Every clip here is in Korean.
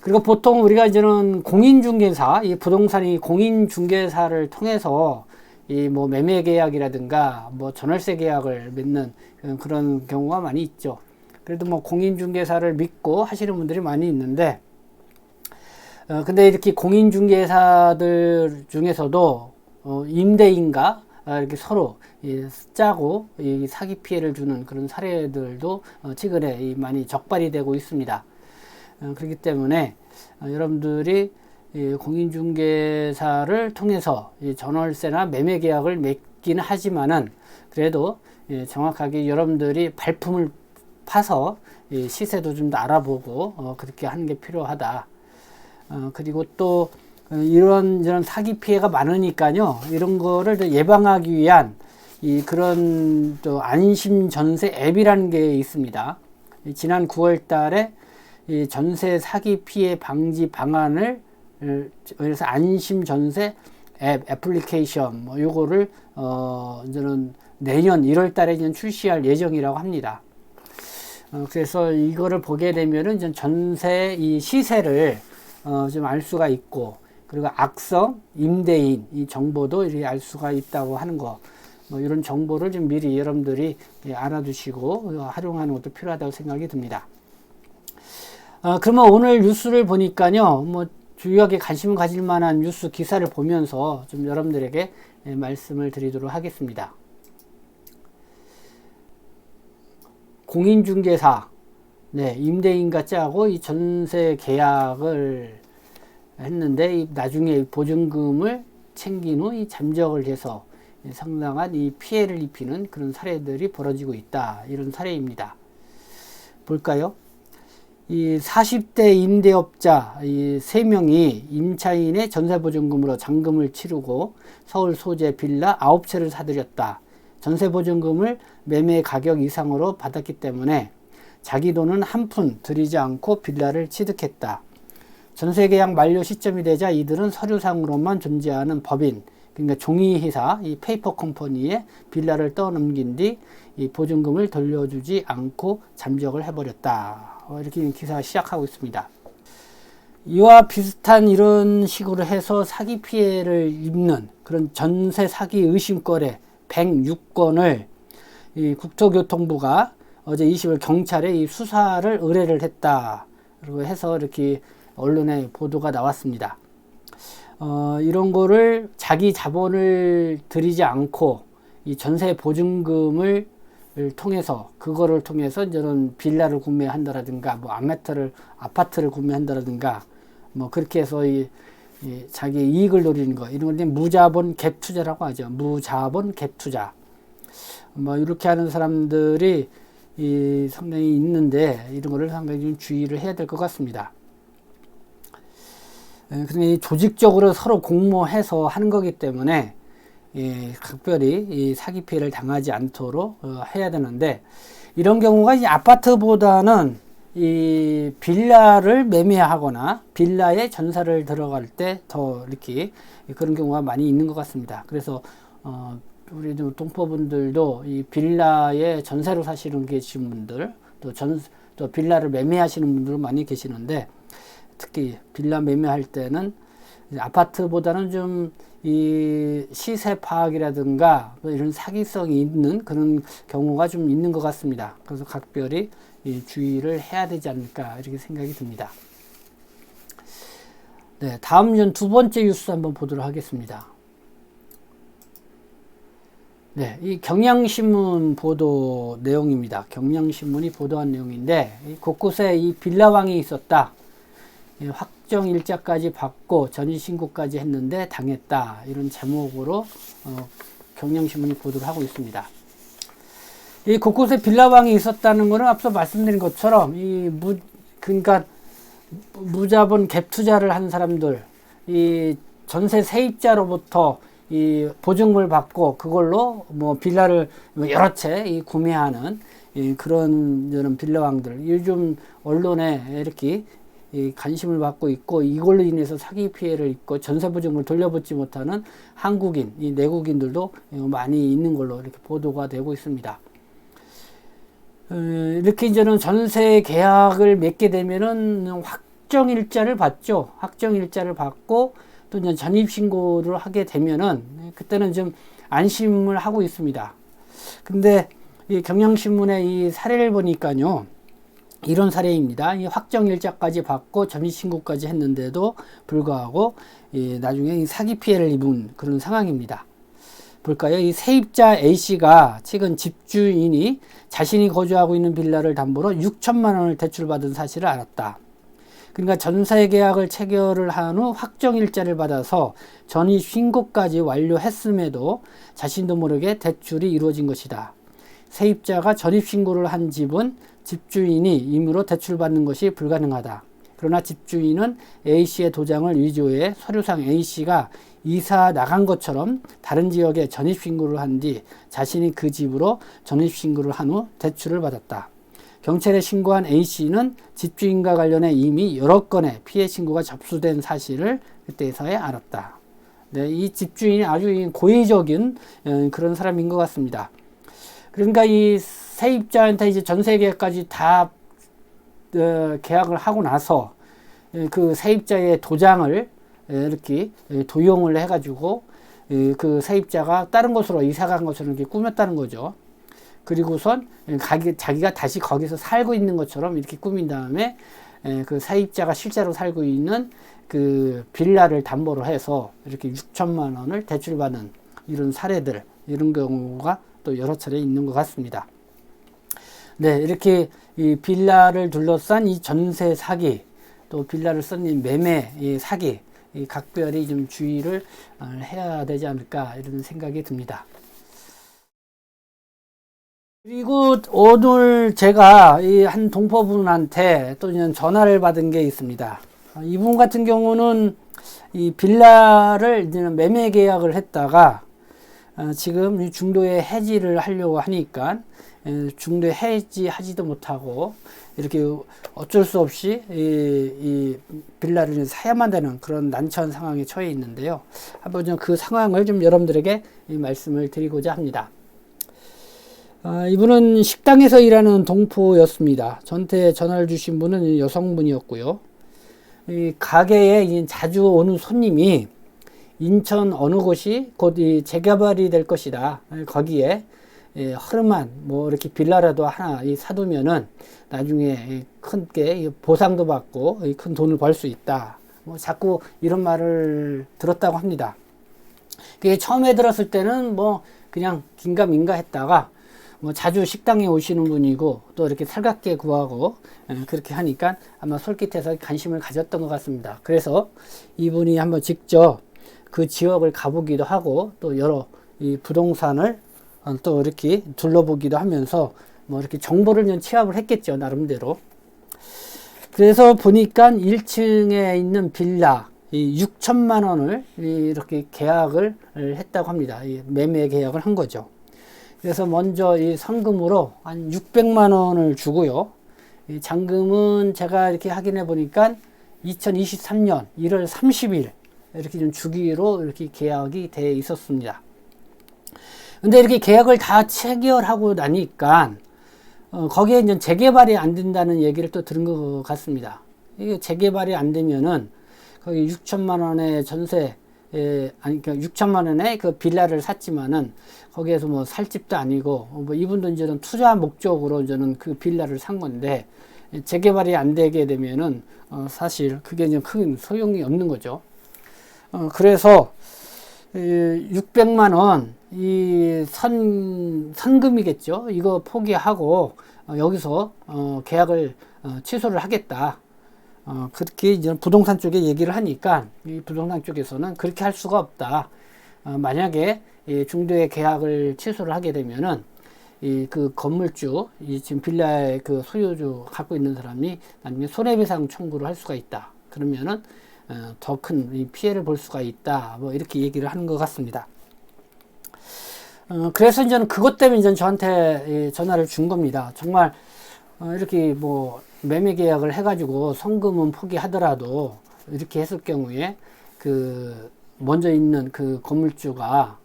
그리고 보통 우리가 이제는 공인중개사, 이 부동산이 공인중개사를 통해서 이 뭐 매매 계약이라든가 뭐 전월세 계약을 맺는 그런 경우가 많이 있죠. 그래도 뭐 공인중개사를 믿고 하시는 분들이 많이 있는데, 어, 근데 이렇게 공인중개사들 중에서도 어, 임대인과 아, 이렇게 서로 이, 짜고 이 사기 피해를 주는 그런 사례들도 어, 최근에 이 많이 적발이 되고 있습니다. 어, 그렇기 때문에 어, 여러분들이 이 공인중개사를 통해서 이 전월세나 매매 계약을 맺기는 하지만은 그래도 예, 정확하게 여러분들이 발품을 파서 이 시세도 좀더 알아보고 어, 그렇게 하는 게 필요하다. 어, 그리고 또 어, 이런 이런 사기 피해가 많으니까요. 이런 거를 더 예방하기 위한 이 그런 또 안심 전세 앱이라는 게 있습니다. 이 지난 9월 달에 이 전세 사기 피해 방지 방안을 어, 그래서 안심 전세 앱 애플리케이션 뭐 요거를 어 이제는 내년 1월 달에 이제 출시할 예정이라고 합니다. 어 그래서 이거를 보게 되면은 이제 전세 이 시세를 어 좀 알 수가 있고 그리고 악성 임대인 이 정보도 이렇게 알 수가 있다고 하는 거. 뭐 이런 정보를 좀 미리 여러분들이 예, 알아두시고 활용하는 것도 필요하다고 생각이 듭니다. 어, 그러면 오늘 뉴스를 보니까요, 뭐 주요하게 관심 가질 만한 뉴스 기사를 보면서 좀 여러분들에게 예, 말씀을 드리도록 하겠습니다. 공인중개사, 네, 임대인과 짜고 이 전세 계약을 했는데 나중에 보증금을 챙긴 후 이 잠적을 해서 상당한 이 피해를 입히는 그런 사례들이 벌어지고 있다. 이런 사례입니다. 볼까요? 이 40대 임대업자 이 3명이 임차인의 전세보증금으로 잔금을 치르고 서울 소재 빌라 9채를 사들였다. 전세보증금을 매매 가격 이상으로 받았기 때문에 자기 돈은 한 푼 들이지 않고 빌라를 취득했다. 전세 계약 만료 시점이 되자 이들은 서류상으로만 존재하는 법인, 그러니까 종이 회사, 이 페이퍼 컴퍼니에 빌라를 떠넘긴 뒤 이 보증금을 돌려주지 않고 잠적을 해버렸다. 어, 이렇게 기사가 시작하고 있습니다. 이와 비슷한 이런 식으로 해서 사기 피해를 입는 그런 전세 사기 의심 거래 106건을 이 국토교통부가 어제 20일 경찰에 이 수사를 의뢰를 했다. 그리고 해서 이렇게 언론에 보도가 나왔습니다. 어, 이런 거를 자기 자본을 들이지 않고 이 전세 보증금을 통해서 그거를 통해서 이제는 빌라를 구매한다라든가 뭐 아파트를 아파트를 구매한다라든가 뭐 그렇게 해서 이, 이 자기 이익을 노리는 거 이런 걸 무자본 갭 투자라고 하죠. 무자본 갭 투자. 뭐 이렇게 하는 사람들이 이 상당히 있는데 이런 거를 상당히 좀 주의를 해야 될 것 같습니다. 그런데 조직적으로 서로 공모해서 하는 거기 때문에 예, 특별히 이 사기 피해를 당하지 않도록 어, 해야 되는데 이런 경우가 이 아파트보다는 이 빌라를 매매하거나 빌라에 전사를 들어갈 때 더 이렇게 그런 경우가 많이 있는 것 같습니다. 그래서 어, 우리 동포분들도 이 빌라에 전세로 사시는 계신 분들 또 전 또 빌라를 매매하시는 분들 많이 계시는데 특히 빌라 매매할 때는 아파트보다는 좀 이 시세 파악이라든가 뭐 이런 사기성이 있는 그런 경우가 좀 있는 것 같습니다. 그래서 각별히 주의를 해야 되지 않을까 이렇게 생각이 듭니다. 네, 다음 두 번째 뉴스 한번 보도록 하겠습니다. 네, 이 경향신문 보도 내용입니다. 경향신문이 보도한 내용인데 곳곳에 이 빌라왕이 있었다. 예, 확정 일자까지 받고 전입신고까지 했는데 당했다. 이런 제목으로 어, 경향신문이 보도를 하고 있습니다. 이 곳곳에 빌라왕이 있었다는 것은 앞서 말씀드린 것처럼 이 무, 그러니까 무자본 갭 투자를 한 사람들, 이 전세 세입자로부터 이 보증금을 받고 그걸로 뭐 빌라를 여러 채 구매하는 이 그런 이런 빌라왕들 요즘 언론에 이렇게 이 관심을 받고 있고 이걸로 인해서 사기 피해를 입고 전세 보증을 돌려받지 못하는 한국인, 이 내국인들도 많이 있는 걸로 이렇게 보도가 되고 있습니다. 어, 이렇게 이제는 전세 계약을 맺게 되면은 확 확정 일자를 받죠. 확정 일자를 받고 또 이제 전입 신고를 하게 되면은 그때는 좀 안심을 하고 있습니다. 근데 이 경향신문의 이 사례를 보니까요. 이런 사례입니다. 이 확정일자까지 받고 전입신고까지 했는데도 불구하고 이 나중에 이 사기 피해를 입은 그런 상황입니다. 볼까요? 이 세입자 A씨가 최근 집주인이 자신이 거주하고 있는 빌라를 담보로 6천만 원을 대출받은 사실을 알았다. 그러니까 전세 계약을 체결을 한 후 확정일자를 받아서 전입 신고까지 완료했음에도 자신도 모르게 대출이 이루어진 것이다. 세입자가 전입 신고를 한 집은 집주인이 임으로 대출받는 것이 불가능하다. 그러나 집주인은 A씨의 도장을 위조해 서류상 A씨가 이사 나간 것처럼 다른 지역에 전입신고를 한 뒤 자신이 그 집으로 전입신고를 한 후 대출을 받았다. 경찰에 신고한 A씨는 집주인과 관련해 이미 여러 건의 피해 신고가 접수된 사실을 그때서야 알았다. 네, 이 집주인이 아주 고의적인 어, 그런 사람인 것 같습니다. 그러니까 이 세입자한테 이제 전세 계약까지 다 어, 계약을 하고 나서 예, 그 세입자의 도장을 예, 이렇게 예, 도용을 해가지고 그 세입자가 다른 곳으로 이사 간 것처럼 이렇게 꾸몄다는 거죠. 그리고선 자기가 다시 거기서 살고 있는 것처럼 이렇게 꾸민 다음에 그 세입자가 실제로 살고 있는 그 빌라를 담보로 해서 이렇게 6천만 원을 대출받은 이런 사례들 이런 경우가 또 여러 차례 있는 것 같습니다. 네, 이렇게 이 빌라를 둘러싼 이 전세 사기, 또 빌라를 쓴 매매 이 사기, 이 각별히 좀 주의를 어, 해야 되지 않을까 이런 생각이 듭니다. 그리고 오늘 제가 이 한 동포분한테 또 전화를 받은 게 있습니다. 이분 같은 경우는 이 빌라를 이제 매매 계약을 했다가 어, 지금 중도에 해지를 하려고 하니까 중도에 해지하지도 못하고 이렇게 어쩔 수 없이 이, 이 빌라를 사야만 되는 그런 난처한 상황에 처해 있는데요. 한번 좀 그 상황을 좀 여러분들에게 말씀을 드리고자 합니다. 아, 이분은 식당에서 일하는 동포였습니다. 저한테 전화를 주신 분은 여성분이었고요. 이 가게에 자주 오는 손님이 인천 어느 곳이 곧 이 재개발이 될 것이다. 거기에 예, 허름한 뭐 이렇게 빌라라도 하나 이 사두면은 나중에 큰게 보상도 받고 큰 돈을 벌 수 있다. 뭐 자꾸 이런 말을 들었다고 합니다. 그게 처음에 들었을 때는 뭐 그냥 긴가민가 했다가 뭐 자주 식당에 오시는 분이고 또 이렇게 살갑게 구하고 예, 그렇게 하니까 아마 솔깃해서 관심을 가졌던 것 같습니다. 그래서 이분이 한번 직접 그 지역을 가보기도 하고 또 여러 이 부동산을 어, 또 이렇게 둘러보기도 하면서 뭐 이렇게 정보를 좀 취합을 했겠죠 나름대로. 그래서 보니까 1층에 있는 빌라 이 6천만 원을 이렇게 계약을 했다고 합니다. 매매 계약을 한 거죠. 그래서 먼저 이 상금으로 한 600만 원을 주고요. 이 잔금은 제가 이렇게 확인해 보니까 2023년 1월 30일 이렇게 좀 주기로 이렇게 계약이 돼 있었습니다. 근데 이렇게 계약을 다 체결하고 나니까 어, 거기에 이제 재개발이 안 된다는 얘기를 또 들은 것 같습니다. 이게 재개발이 안 되면은 거기 6천만 원의 전세 에, 아니 그러니까 6천만 원의 그 빌라를 샀지만은 거기에서 뭐 살 집도 아니고 뭐 이분도 이제는 투자 목적으로 저는 그 빌라를 산 건데 재개발이 안 되게 되면은 어, 사실 그게 이제 큰 소용이 없는 거죠. 어, 그래서 600만 원, 이 선, 선금이겠죠. 이거 포기하고 어, 여기서 어, 계약을 어, 취소를 하겠다. 어, 그렇게 이제 부동산 쪽에 얘기를 하니까 이 부동산 쪽에서는 그렇게 할 수가 없다. 어, 만약에 이 중도의 계약을 취소를 하게 되면은 이 그 건물주, 이 지금 빌라의 그 소유주 갖고 있는 사람이 나중에 손해배상 청구를 할 수가 있다. 그러면은 어, 더 큰 피해를 볼 수가 있다. 뭐 이렇게 얘기를 하는 것 같습니다. 어, 그래서 이제는 그것 때문에 이제 저한테 전화를 준 겁니다. 정말 어, 이렇게 뭐 매매 계약을 해가지고 성금은 포기하더라도 이렇게 했을 경우에 그 먼저 있는 그 건물주가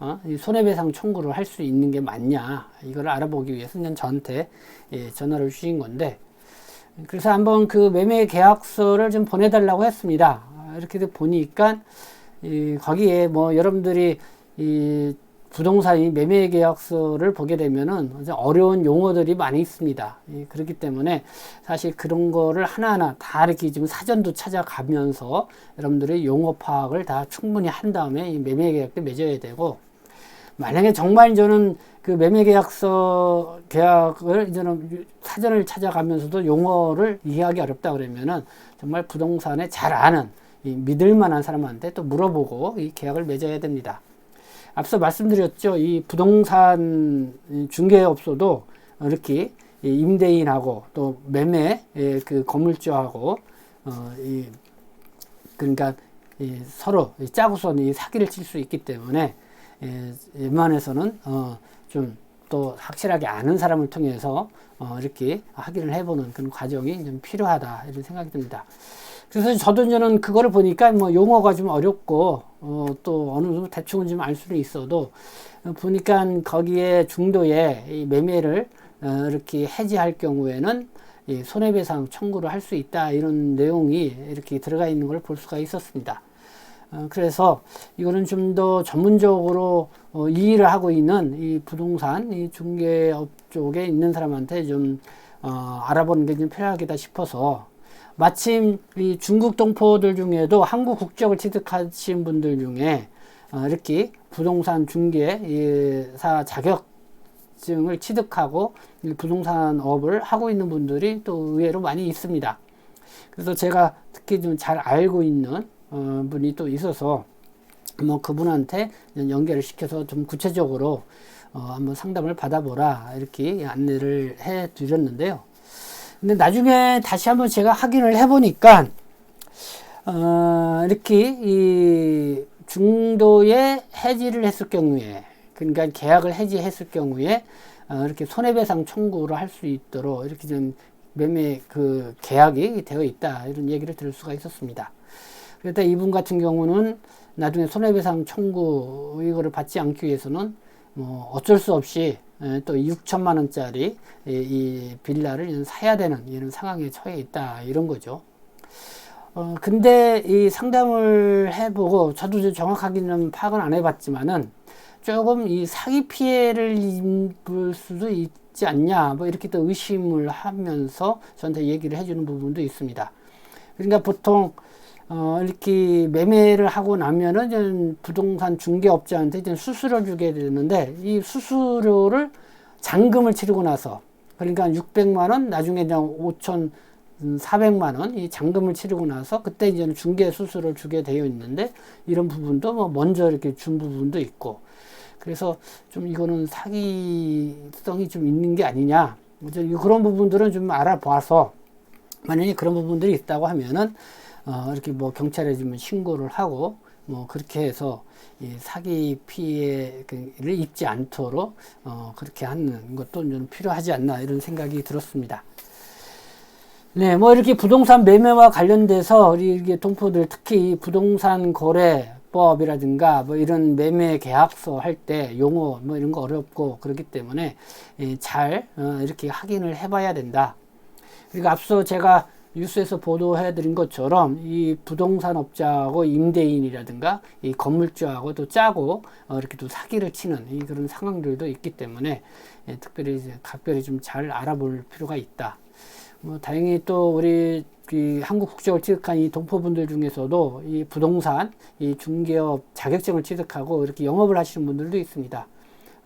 어? 손해배상 청구를 할 수 있는 게 맞냐 이걸 알아보기 위해서 그냥 저한테 예, 전화를 주신 건데 그래서 한번 그 매매 계약서를 좀 보내달라고 했습니다. 아, 이렇게 보니까 이 거기에 뭐 여러분들이 이 부동산이 매매 계약서를 보게 되면은 어려운 용어들이 많이 있습니다. 예, 그렇기 때문에 사실 그런 거를 하나하나 다 이렇게 지금 사전도 찾아가면서 여러분들의 용어 파악을 다 충분히 한 다음에 이 매매 계약도 맺어야 되고 만약에 정말 저는 그 매매 계약서 계약을 이제는 사전을 찾아가면서도 용어를 이해하기 어렵다 그러면은 정말 부동산에 잘 아는 이 믿을 만한 사람한테 또 물어보고 이 계약을 맺어야 됩니다. 앞서 말씀드렸죠. 이 부동산 중개업소도 이렇게 임대인하고 또 매매 그 건물주하고 어이 그러니까 이 서로 짜고서 이 사기를 칠 수 있기 때문에 예, 웬만해서는 어, 좀 또 확실하게 아는 사람을 통해서 어, 이렇게 확인을 해보는 그런 과정이 좀 필요하다 이런 생각이 듭니다. 그래서 저도 저는 그거를 보니까 뭐 용어가 좀 어렵고 어, 또 어느 정도 대충은 좀 알 수는 있어도 어, 보니까 거기에 중도에 이 매매를 어, 이렇게 해지할 경우에는 이 손해배상 청구를 할 수 있다 이런 내용이 이렇게 들어가 있는 걸 볼 수가 있었습니다. 어, 그래서 이거는 좀 더 전문적으로 어, 이 일을 하고 있는 이 부동산 이 중개업 쪽에 있는 사람한테 좀 어, 알아보는 게 좀 필요하겠다 싶어서 마침 이 중국 동포들 중에도 한국 국적을 취득하신 분들 중에 어, 이렇게 부동산 중개사 자격증을 취득하고 부동산 업을 하고 있는 분들이 또 의외로 많이 있습니다. 그래서 제가 특히 좀 잘 알고 있는 어, 분이 또 있어서 뭐 그분한테 연결을 시켜서 좀 구체적으로 어, 한번 상담을 받아보라 이렇게 안내를 해 드렸는데요. 근데 나중에 다시 한번 제가 확인을 해보니까 어, 이렇게 이 중도에 해지를 했을 경우에 그러니까 계약을 해지했을 경우에 어, 이렇게 손해배상 청구를 할 수 있도록 이렇게 좀 매매 그 계약이 되어 있다 이런 얘기를 들을 수가 있었습니다. 그러다 이분 같은 경우는 나중에 손해배상 청구 이거를 받지 않기 위해서는 뭐 어쩔 수 없이 예, 또 6천만 원짜리 이 빌라를 사야 되는 이런 상황에 처해 있다 이런 거죠. 어 근데 이 상담을 해보고 저도 정확하게는 파악은 안 해봤지만은 조금 이 사기 피해를 입을 수도 있지 않냐 뭐 이렇게 또 의심을 하면서 저한테 얘기를 해주는 부분도 있습니다. 그러니까 보통 어, 이렇게 매매를 하고 나면은 부동산 중개업자한테 이제 수수료 주게 되는데 이 수수료를 잔금을 치르고 나서 그러니까 600만 원 나중에 이제 5천 400만 원 이 잔금을 치르고 나서 그때 이제 중개 수수료를 주게 되어 있는데 이런 부분도 뭐 먼저 이렇게 준 부분도 있고 그래서 좀 이거는 사기성이 좀 있는 게 아니냐. 그런 부분들은 좀 알아봐서 만약에 그런 부분들이 있다고 하면은 어, 이렇게 뭐 경찰에 좀 신고를 하고 뭐 그렇게 해서 이 사기 피해를 입지 않도록 어, 그렇게 하는 것도 좀 필요하지 않나 이런 생각이 들었습니다. 네, 뭐 이렇게 부동산 매매와 관련돼서 우리 이게 동포들 특히 부동산 거래 법이라든가 뭐 이런 매매 계약서 할 때 용어 뭐 이런 거 어렵고 그렇기 때문에 잘 어, 이렇게 확인을 해봐야 된다. 그리고 앞서 제가 뉴스에서 보도해 드린 것처럼 이 부동산 업자하고 임대인이라든가 이 건물주하고 또 짜고 어, 이렇게 또 사기를 치는 이 그런 상황들도 있기 때문에 예, 특별히 이제 각별히 좀 잘 알아볼 필요가 있다. 뭐 다행히 또 우리 그 한국 국적을 취득한 이 동포분들 중에서도 이 부동산 이 중개업 자격증을 취득하고 이렇게 영업을 하시는 분들도 있습니다.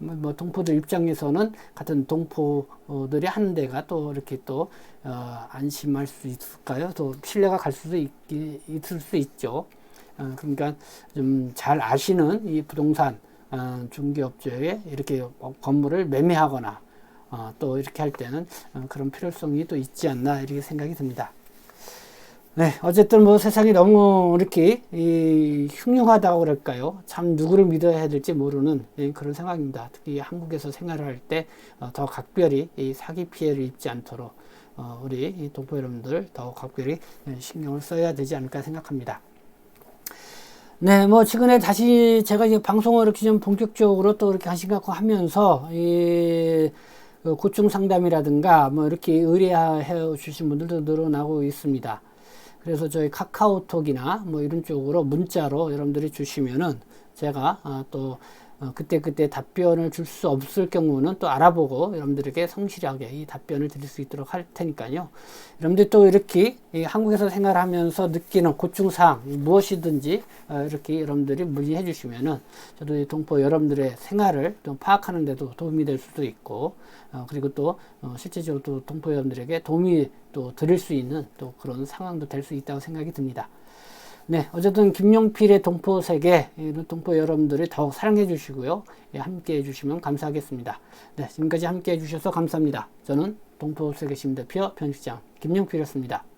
뭐, 뭐 동포들 입장에서는 같은 동포들이 하는 데가 또 이렇게 또 어, 안심할 수 있을까요? 또 신뢰가 갈 수도 있, 있을 수 있죠. 어, 그러니까 좀 잘 아시는 이 부동산 어, 중개업체에 이렇게 건물을 매매하거나 어, 또 이렇게 할 때는 어, 그런 필요성이 또 있지 않나 이렇게 생각이 듭니다. 네, 어쨌든 뭐 세상이 너무 이렇게 이 흉흉하다고 그럴까요? 참 누구를 믿어야 될지 모르는 예, 그런 상황입니다. 특히 한국에서 생활을 할 때더 어, 각별히 이 사기 피해를 입지 않도록 어, 우리 동포 여러분들 더 각별히 예, 신경을 써야 되지 않을까 생각합니다. 네, 뭐 최근에 다시 제가 이제 방송을 이렇게 좀 본격적으로 또 이렇게 하신 것 하면서 이 어, 고충 상담이라든가 뭐 이렇게 의뢰해 주신 분들도 늘어나고 있습니다. 그래서 저희 카카오톡이나 뭐 이런 쪽으로 문자로 여러분들이 주시면은 제가 아, 또 어, 그때그때 답변을 줄 수 없을 경우는 또 알아보고 여러분들에게 성실하게 이 답변을 드릴 수 있도록 할 테니까요. 여러분들 또 이렇게 이 한국에서 생활하면서 느끼는 고충사항 무엇이든지 어, 이렇게 여러분들이 문의해 주시면은 저도 이 동포 여러분들의 생활을 좀 파악하는 데도 도움이 될 수도 있고 어, 그리고 또 어, 실제적으로 또 동포 여러분들에게 도움이 또 드릴 수 있는 또 그런 상황도 될 수 있다고 생각이 듭니다. 네, 어쨌든 김용필의 동포 세계, 이런 동포 여러분들이 더욱 사랑해 주시고요. 예, 함께 해 주시면 감사하겠습니다. 네, 지금까지 함께 해 주셔서 감사합니다. 저는 동포 세계 시민대표 편집장 김용필이었습니다.